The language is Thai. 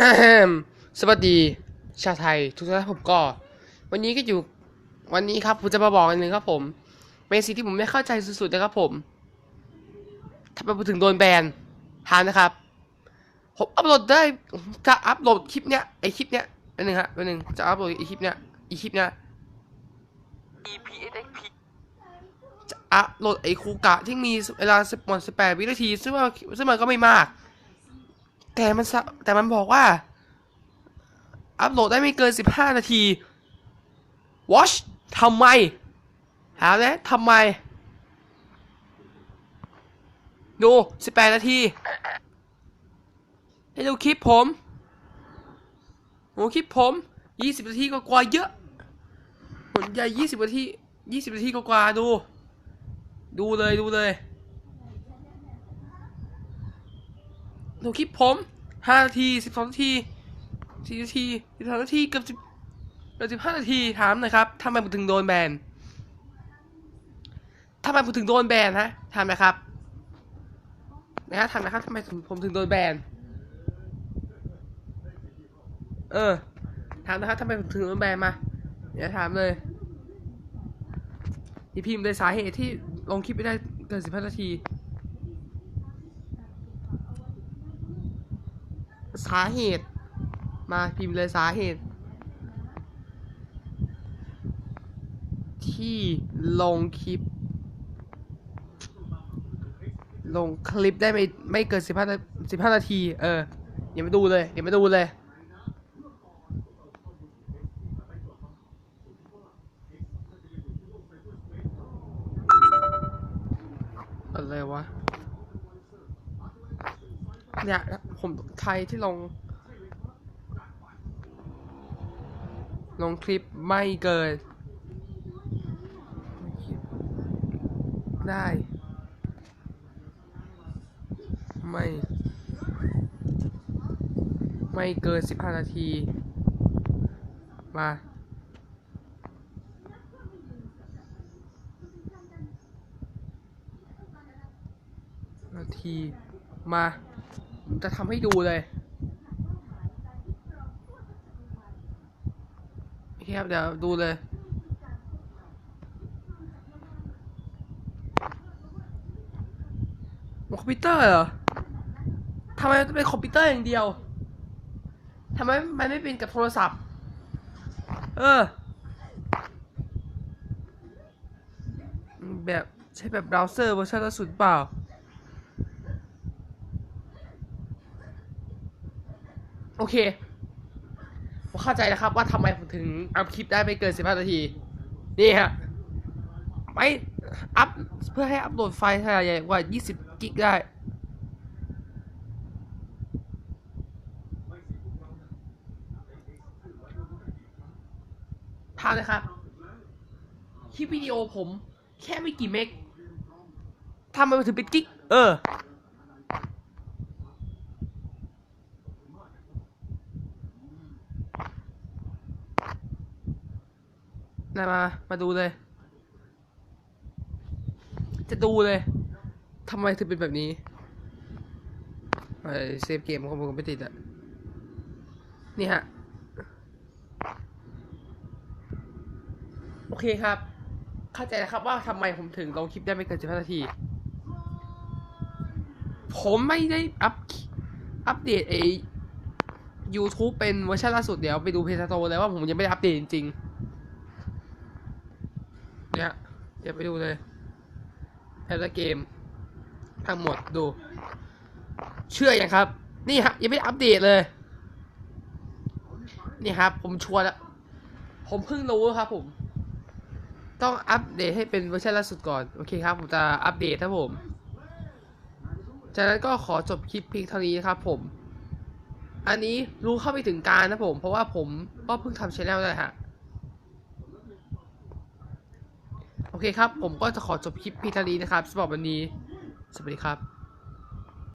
ฮ่าแฮมสวัสดีชาวไทยทุกท่านผมก็ วันนี้ก็อยู่วันนี้ครับผมจะมาบอกอันหนึ่งครับผมเป็นสิ่งที่ผมไม่เข้าใจสุดๆนะครับผมทำไมผมถึงโดนแบนถามนะครับ ผมอัพโหลดได้จะอัพโหลดคลิปเนี้ยไอคลิปเนี้ยเป็นหนึ่งฮะเป็นหนึ่งจะอัพโหลดไอคลิปเนี้ยไอคลิปเนี้ย EPSXP จะอัพโหลดไอคูกะที่มีเวลาสิบวันสิบแปดวินาทีซึ่งว่าซึ่งมันก็ไม่มาก แต่มันสะแต่มันบอกว่า อัพโหลดได้ไม่เกิน 15 นาที watch ทำไมหาเลยทำไม ดู 18 นาทีให้ดูคลิปผมโอ้คลิปผม 20 นาทีก็กว่าเยอะผลใหญ่20 นาที 20 นาทีก็กว่าดู ดูเลยดูเลยดูคลิปผม ห้านาทีสิบสองนาทีสี่นาทีสิบสองนาทีเกือบสิบเกือบสิบห้านาทีถามหน่อยครับทำไมผมถึงโดนแบนทำไมผมถึงโดนแบนฮะถามนะครับนะฮะถามนะครับทำไมผมถึงโดนแบนเออถามนะครับทำไมผมถึงโดนแบนมาเดี๋ยวถามเลยนี่พิมพ์เลยสาเหตุที่ลงคลิปไม่ได้เกินสิบห้านาที สาเหตุ มาพิมพ์เลยสาเหตุ ที่ลงคลิป ลงคลิปได้ไม่ไม่เกินสิบห้าสิบห้านาที เออเดี๋ยวมาดูเลยเดี๋ยวมาดูเลยอะไรวะ เนี่ยผมไทยที่ลง ลงคลิปไม่เกิน ได้ ไม่ ไม่เกิน15นาที มานาทีมา จะทำให้ดูเลยโอเคครับเดี๋ยวดูเลยคอมพิวเตอร์เหรอทำไมเป็นคอมพิวเตอร์อย่างเดียวทำไมมันไม่เป็นกับโทรศัพท์ เออ แบบใช้แบบเบราว์เซอร์เวอร์ชันล่าสุดเปล่า โอเคผมเข้าใจนะครับว่าทำไมผมถึงอัพคลิปได้ไม่เกิน 15 นาที นี่ฮะไม่อัพเพื่อให้อัพโหลดไฟล์ขนาดใหญ่กว่า 20 กิกได้ทานเลยครับ คลิปวิดีโอผมแค่ไม่กี่เมกทำไมมันถึงเป็นกิก เออ นายมา มาดูเลย จะดูเลย ทำไมถึงเป็นแบบนี้ไอเซฟเกมของผมไม่ติดอะนี่ฮะ โอเคครับ เข้าใจแล้วครับว่าทำไมผมถึงลงคลิปได้ไม่เกิน15นาที ผมไม่ได้อัพอัปเดตไอ YouTube เป็นเวอร์ชันล่าสุดเดี๋ยวไปดูเพจโตเลยว่าผมยังไม่ได้อัปเดตจริงๆ เนี่ยเดี๋ยวไปดูเลยแพทเกม ทั้งหมดดู เชื่อยังครับ นี่ฮะยังไม่อัปเดตเลย นี่ครับ ผมชัวร์แล้วผมเพิ่งรู้ครับผม ต้องอัปเดตให้เป็นเวอร์ชันล่าสุดก่อน โอเคครับ ผมจะอัปเดตครับผม จากนั้นก็ขอจบคลิปเพียงเท่านี้นะครับผม อันนี้รู้เข้าไปถึงการนะผม เพราะว่าผมก็เพิ่งทำชแนลเลยฮะ โอเคครับ ผมก็จะขอจบคลิปพีทารีนะครับสำหรับวันนี้ สวัสดีครับ